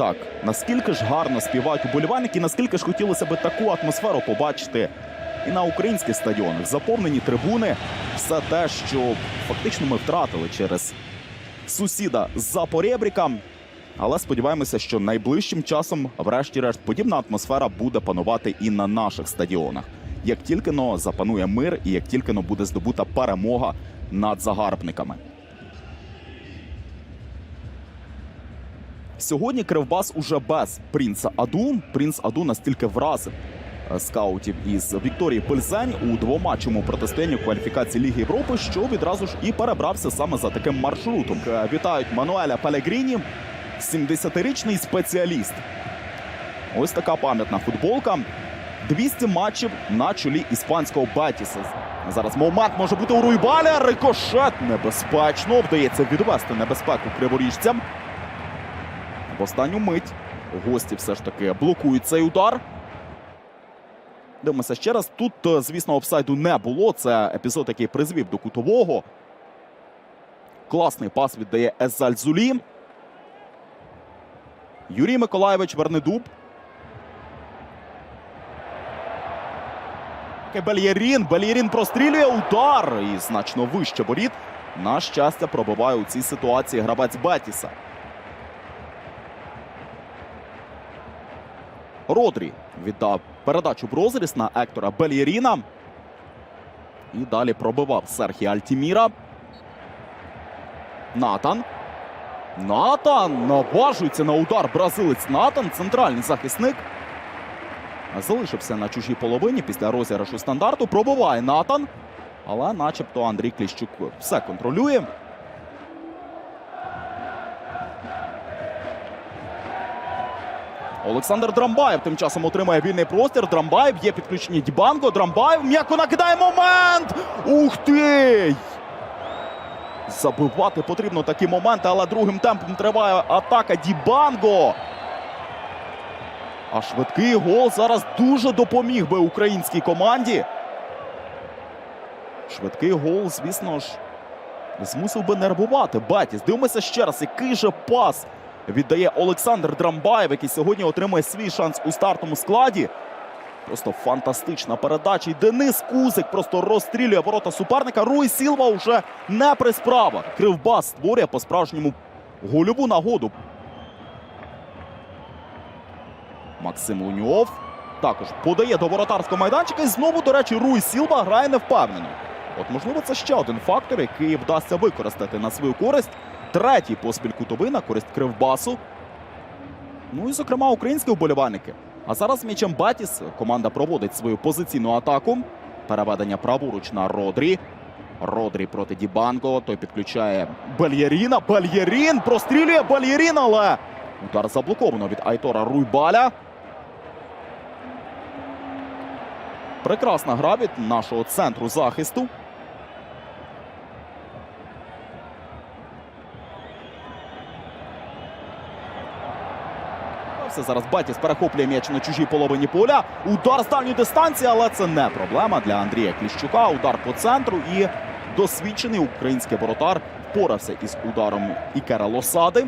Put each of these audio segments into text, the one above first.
так, наскільки ж гарно співають уболівальники, наскільки ж хотілося б таку атмосферу побачити і на українських стадіонах. Заповнені трибуни, все те, що фактично ми втратили через сусіда за поребріка. Але сподіваємося, що найближчим часом, врешті-решт, подібна атмосфера буде панувати і на наших стадіонах. Як тільки но запанує мир, і як тільки но буде здобута перемога над загарбниками. Сьогодні Кривбас уже без принца Аду. Принц Аду настільки вразив е, скаутів із Вікторії Пельзень у двоматчому протистоянні кваліфікації Ліги Європи, що відразу ж і перебрався саме за таким маршрутом. Е, Вітають Мануеля Пелегріні, 70-річний спеціаліст. Ось така пам'ятна футболка. 200 матчів на чолі іспанського Бетіса. Зараз момент може бути у Руйбаля. Рикошет небезпечно. Вдається відвести небезпеку криворіжцям. В останню мить гості все ж таки блокують цей удар. Дивимося ще раз. Тут, е, звісно, офсайду не було. Це епізод, який призвів до кутового. Класний пас віддає Езаль Зулі. Юрій Миколаєвич Вернедуб. Бельєрін. Бельєрін прострілює удар. І значно вище воріт. На щастя, пробиває у цій ситуації гравець Бетіса. Родрі віддав передачу в розріз на Ектора Бельєріна. І далі пробивав Серхі Альтіміра. Натан. Натан наважується на удар бразилець Натан, центральний захисник. Залишився на чужій половині після розіграшу стандарту. Пробиває Натан. Але начебто Андрій Кліщук все контролює. Олександр Драмбаєв тим часом отримає вільний простір. Драмбаєв є підключені Дібанго. Драмбаєв м'яко накидає момент. Ух ти! Забивати потрібно такі моменти, але другим темпом триває атака Дібанго. А швидкий гол зараз дуже допоміг би українській команді. Швидкий гол, звісно ж, змусив би нервувати Батіс. Дивимося ще раз, який же пас віддає Олександр Драмбаєв, який сьогодні отримує свій шанс у стартовому складі. Просто фантастична передача. І Денис Кузик просто розстрілює ворота суперника. Руй Сілва вже не при справах. Кривбас створює по-справжньому гольову нагоду. Максим Луньов також подає до воротарського майданчика. І знову, до речі, Руй Сілва грає невпевнено. От, можливо, це ще один фактор, який вдасться використати на свою користь. Третій поспіль кутовий на користь Кривбасу. Ну і, зокрема, українські вболівальники. А зараз м'ячем Батіс команда проводить свою позиційну атаку. Переведення праворуч на Родрі. Родрі проти Дібанго. Той підключає Бельєріна. Бельєрін прострілює Бельєрін, але удар заблоковано від Айтора Руйбаля. Прекрасна гра від нашого центру захисту. Все зараз Батіс перехоплює м'яч на чужій половині поля. Удар з дальньої дистанції, але це не проблема для Андрія Кліщука. Удар по центру і досвідчений український воротар впорався із ударом Ікера Лосади.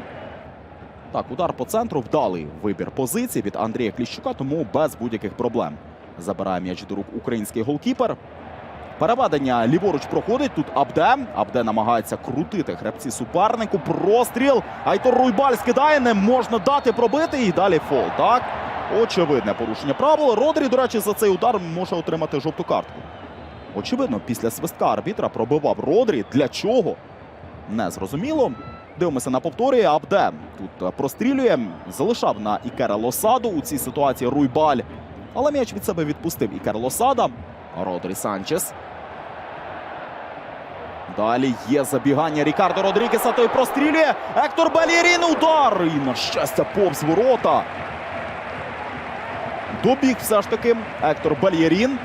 Так, удар по центру вдалий вибір позиції від Андрія Кліщука, тому без будь-яких проблем забирає м'яч до рук український голкіпер. Переведення ліворуч проходить. Тут Абде. Абде намагається крутити гравці супернику. Простріл. Айтор Руйбаль скидає. Не можна дати пробити. І далі фол. Так. Очевидне порушення правил. Родрі, до речі, за цей удар може отримати жовту картку. Очевидно, після свистка арбітра пробивав Родрі. Для чого? Не зрозуміло. Дивимося на повторі. Абде тут прострілює. Залишав на Ікера Лосаду у цій ситуації Руйбаль. Але м'яч від себе відпустив Ікер Лосада. Родрі Санчес. Далі є забігання Рікардо Родрігеса. Той прострілює. Ектор Балєрін. Удар. І, на щастя, повз ворота. Добіг все ж таки Ектор Бальєрін.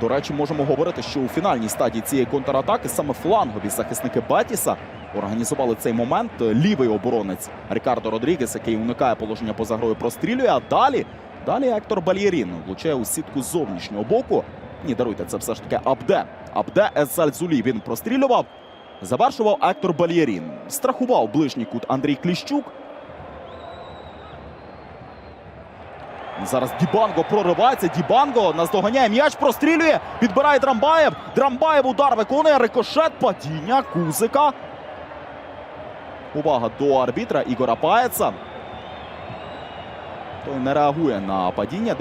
До речі, можемо говорити, що у фінальній стадії цієї контратаки саме флангові захисники Батіса організували цей момент. Лівий оборонець Рікардо Родрігес, який уникає положення поза грою, прострілює. А далі, далі Ектор Бальєрін влучає у сітку з зовнішнього боку. Ні, даруйте, це все ж таки Абде. Абде Езальзулі. Він прострілював. Завершував Ектор Бальєрін. Страхував ближній кут Андрій Кліщук. Зараз Дібанго проривається. Дібанго наздоганяє м'яч, прострілює. Підбирає Драмбаєв. Драмбаєв удар виконує рикошет. Падіння Кузика. Увага до арбітра Ігора Паєца. Той не реагує на падіння.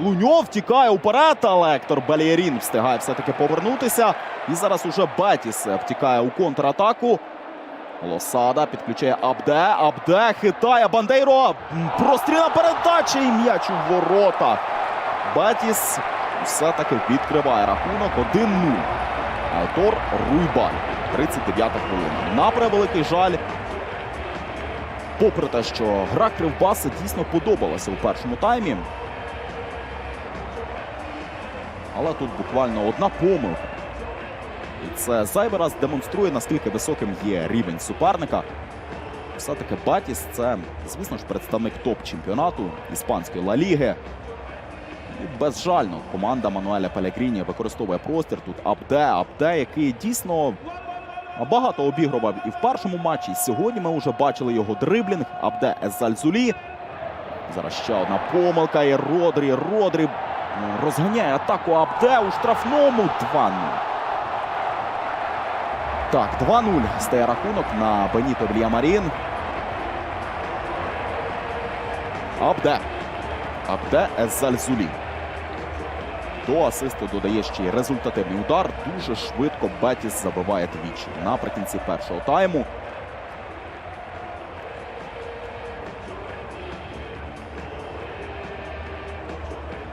Луньов тікає уперед, але Ектор Балєрін встигає все-таки повернутися. І зараз уже Бетіс втікає у контратаку. Лосада підключає Абде. Абде хитає Бандейро. Простріла передача і м'яч у воротах. Бетіс все-таки відкриває рахунок 1-0. Тор Руйбаль. 39 хвилина. На превеликий жаль. Попри те, що гра Кривбаса дійсно подобалася у першому таймі. Але тут буквально одна помилка. І це зайвий раз демонструє, наскільки високим є рівень суперника. Все-таки Батіс це, звісно ж, представник топ-чемпіонату іспанської Ла Ліги. І безжально команда Мануеля Пелегріні використовує простір. Тут Абде, Абде, який дійсно багато обігрував і в першому матчі. Сьогодні ми вже бачили його дриблінг. Абде Езальзулі. Зараз ще одна помилка. І Родрі. Родрі ну, розганяє атаку Абде у штрафному 2-0. Так, 2-0 стає рахунок на Беніто Вільямарін. Абде. Абде Езальзулі. До асисту додає ще й результативний удар. Дуже швидко Бетіс забиває двічі наприкінці першого тайму.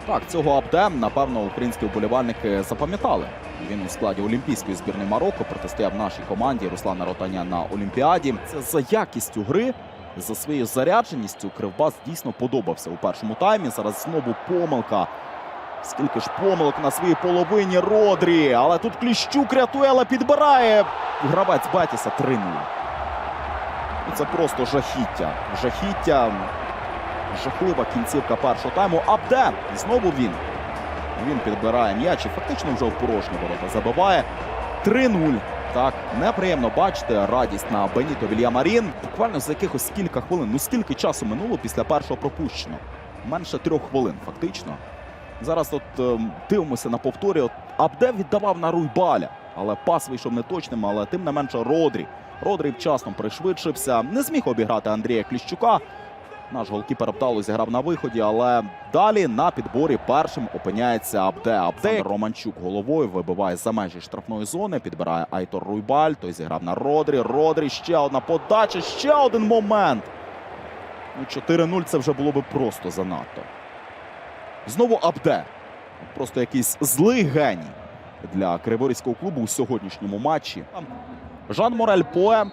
Так, цього Абде, напевно, українські вболівальники запам'ятали. Він у складі Олімпійської збірної Марокко протистояв нашій команді Руслана Ротаня на Олімпіаді. Це за якістю гри, за своєю зарядженістю Кривбас дійсно подобався у першому таймі. Зараз знову помилка. Скільки ж помилок на своїй половині Родрі. Але тут Кліщук рятує, але підбирає. Гравець Бетіса 3-0. Ну, Це просто жахіття. Жахіття. Жахлива кінцівка першого тайму. Абде. Знову він. Він підбирає м'яч і фактично вже в порожні ворота забиває. 3-0. Так, неприємно бачити радість на Беніто Вільямарін. Буквально за якихось кілька хвилин. Ну скільки часу минуло після першого пропущеного? Менше трьох хвилин, фактично. Зараз от ем, дивимося на повторі. От Абде віддавав на Руйбаля, але пас вийшов неточним, але тим не менше Родрі. Родрі вчасно пришвидшився. Не зміг обіграти Андрія Кліщука. Наш голкіпер Абдалу зіграв на виході, але далі на підборі першим опиняється Абде. Абде Романчук головою вибиває за межі штрафної зони. Підбирає Айтор Руйбаль. Той зіграв на Родрі. Родрі ще одна подача, ще один момент. Ну, 4-0 це вже було би просто занадто. Знову Абде. Просто якийсь злий геній для Криворізького клубу у сьогоднішньому матчі. Жан Морель Поe.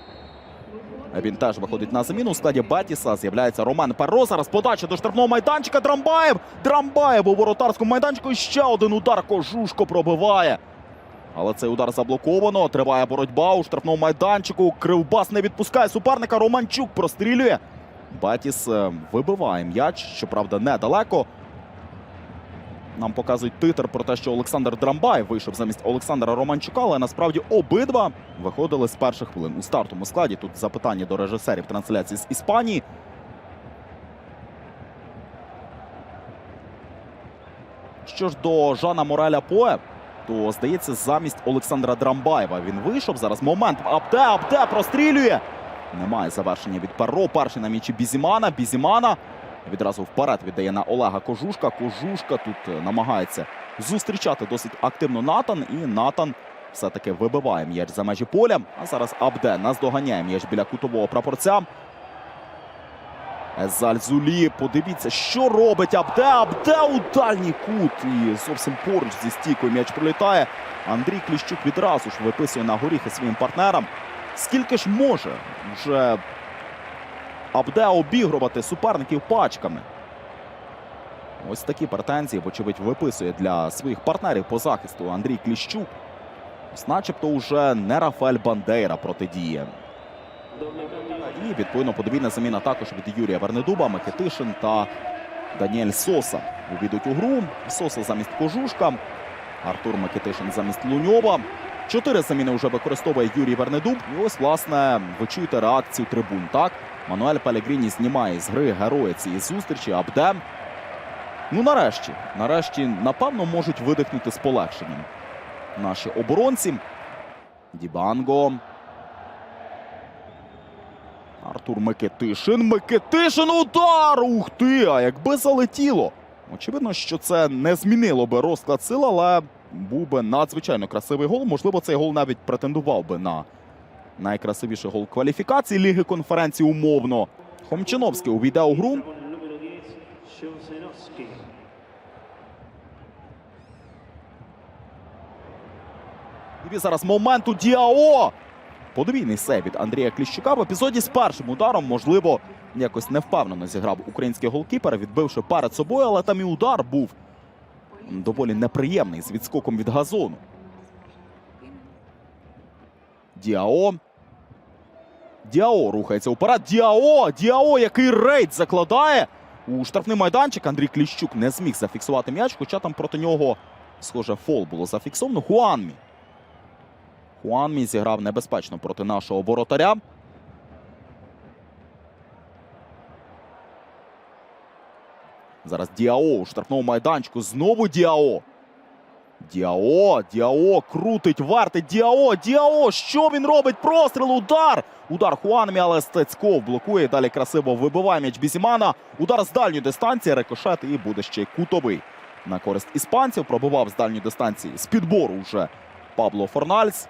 Він теж виходить на заміну. У складі Бетіса з'являється Роман Перро. Зараз подача до штрафного майданчика. Драмбаєв. Драмбаєв у воротарському майданчику. Ще один удар. Кожушко пробиває. Але цей удар заблоковано. Триває боротьба у штрафному майданчику. Кривбас не відпускає суперника. Романчук прострілює. Бетіс е, вибиває м'яч. Щоправда, недалеко. Нам показують титр про те, що Олександр Драмбай вийшов замість Олександра Романчука, але насправді обидва виходили з перших хвилин у стартовому складі. Тут запитання до режисерів трансляції з Іспанії. Що ж до Жана Мореля Поe, то здається, замість Олександра Драмбаєва він вийшов. Зараз момент. Абде, Абде прострілює. Немає завершення від Перро. Перший на м'ячі Бізімана. Бізімана відразу вперед віддає на Олега Кожушка. Кожушка тут е, намагається зустрічати досить активно Натан. І Натан все-таки вибиває м'яч за межі поля. А зараз Абде наздоганяє м'яч біля кутового прапорця. Зальзулі, подивіться, що робить Абде. Абде у дальній кут. І зовсім поруч зі стійкою м'яч пролітає. Андрій Кліщук відразу ж виписує на горіхи своїм партнерам. Скільки ж може вже Абде обігрувати суперників пачками? Ось такі претензії, вочевидь, виписує для своїх партнерів по захисту Андрій Кліщук. Ось начебто уже не Рафаель Бандейра протидіє. І відповідно подвійна заміна також від Юрія Вернедуба, Микитишин та Даніель Соса увійдуть у гру. Соса замість Кожушка, Артур Микитишин замість Луньова. Чотири заміни вже використовує Юрій Вернедуб. І ось, власне, ви чуєте реакцію трибун. Так, Мануель Пелегріні знімає з гри героя цієї зустрічі. Абдем. Ну, нарешті, нарешті, напевно, можуть видихнути з полегшенням наші оборонці. Дібанго. Артур Микитишин. Микитишин удар! Ух ти! А якби залетіло. Очевидно, що це не змінило би розклад сил, але був би надзвичайно красивий гол. Можливо, цей гол навіть претендував би на найкрасивіший гол кваліфікації Ліги конференції умовно. Хомчиновський увійде у гру. Número 10, Szymanowski. І зараз момент у Діао. Подвійний сейв від Андрія Кліщука в епізоді з першим ударом, можливо, якось невпевнено зіграв український голкіпер, відбивши перед собою, але там і удар був доволі неприємний з відскоком від газону. Діао. Діао рухається вперед. Діао! Діао, який рейд закладає у штрафний майданчик. Андрій Кліщук не зміг зафіксувати м'яч, хоча там проти нього, схоже, фол було зафіксовано. Хуанмі. Хуанмі зіграв небезпечно проти нашого воротаря. Зараз Діао у штрафному майданчику. Знову Діао. Діао, Діао крутить, вартить Діао, Діао. Що він робить? Простріл, удар. Удар Хуанмі, але Стецьков блокує. Далі красиво вибиває м'яч Бізімана. Удар з дальньої дистанції, рикошет і буде ще й кутовий. На користь іспанців пробував з дальньої дистанції з підбору вже Пабло Форнальс. А,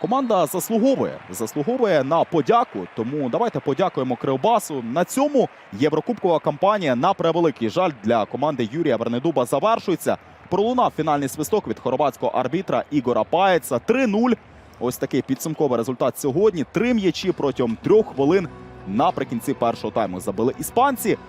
Команда заслуговує, заслуговує на подяку. Тому давайте подякуємо Кривбасу. На цьому єврокубкова кампанія на превеликий жаль для команди Юрія Вернедуба завершується. Пролунав фінальний свисток від хорватського арбітра Ігора Паєца. 3-0. Ось такий підсумковий результат сьогодні. Три м'ячі протягом трьох хвилин наприкінці першого тайму забили іспанці.